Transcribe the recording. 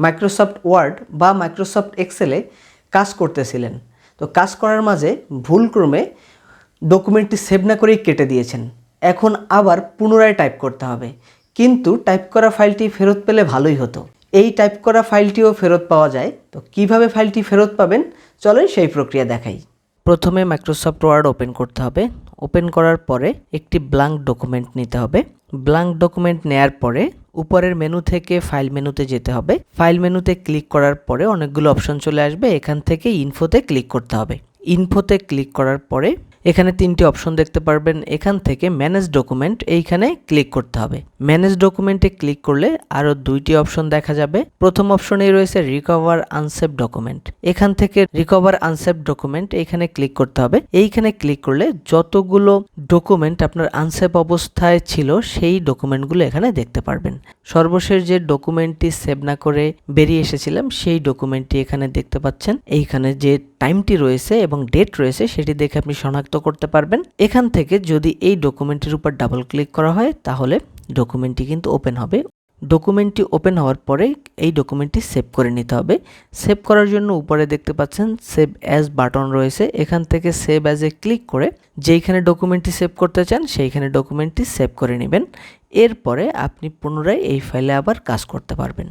Microsoft Word বা Microsoft এক্সেলে কাজ করতেছিলেন। তো কাজ করার মাঝে ভুলক্রমে ডকুমেন্টটি সেভ না করেই কেটে দিয়েছেন। এখন আবার পুনরায় টাইপ করতে হবে। কিন্তু টাইপ করা ফাইলটি ফেরত পেলে ভালোই হতো। এই টাইপ করা ফাইলটিও ফেরত পাওয়া যায়। তো কীভাবে ফাইলটি ফেরত পাবেন? চলেন সেই প্রক্রিয়া দেখাই। প্রথমে মাইক্রোসফট ওয়ার্ড ওপেন করতে হবে। ওপেন করার পরে একটি ব্ল্যাঙ্ক ডকুমেন্ট নিতে হবে। ব্ল্যাঙ্ক ডকুমেন্ট নেয়ার পরে উপরের মেনু থেকে ফাইল মেনুতে যেতে হবে। ফাইল মেনুতে ক্লিক করার পরে অনেকগুলো অপশন চলে আসবে। এখান থেকে ইনফোতে ক্লিক করতে হবে। ইনফোতে ক্লিক করার পরে এখানে তিনটি অপশন দেখতে পারবেন। এখান থেকে ম্যানেজ ডকুমেন্ট এইখানে ক্লিক করতে হবে। ম্যানেজ ডকুমেন্টে ক্লিক করলে আরও দুইটি অপশন দেখা যাবে। প্রথম অপশনেই রয়েছে রিকভার আনসেভ ডকুমেন্ট এখান থেকে রিকভার আনসেভ ডকুমেন্ট এইখানে ক্লিক করতে হবে। এইখানে ক্লিক করলে যতগুলো ডকুমেন্ট আপনার আনসেভ অবস্থায় ছিল, সেই ডকুমেন্টগুলো এখানে দেখতে পারবেন। সর্বশেষ যে ডকুমেন্টটি সেভ না করে বেরিয়ে এসেছিলাম, সেই ডকুমেন্টটি এখানে দেখতে পাচ্ছেন। এইখানে যে টাইমটি রয়েছে এবং ডেট রয়েছে, সেটি দেখে আপনি শনাক্ত করতে পারবেন। এখান থেকে যদি এই ডকুমেন্টের উপর ডাবল ক্লিক করা হয়, তাহলে ডকুমেন্টটি কিন্তু ওপেন হবে। ডকুমেন্টটি ওপেন হওয়ার পরে এই ডকুমেন্টটি সেভ করে নিতে হবে। সেভ করার জন্য উপরে দেখতে পাচ্ছেন, সেভ অ্যাজ বাটন রয়েছে। এখান থেকে সেভ অ্যাজ ক্লিক করে যেইখানে ডকুমেন্টটি সেভ করতে চান, সেইখানে ডকুমেন্টটি সেভ করে নেবেন। এরপরে আপনি পুনরায় এই ফাইলে আবার কাজ করতে পারবেন।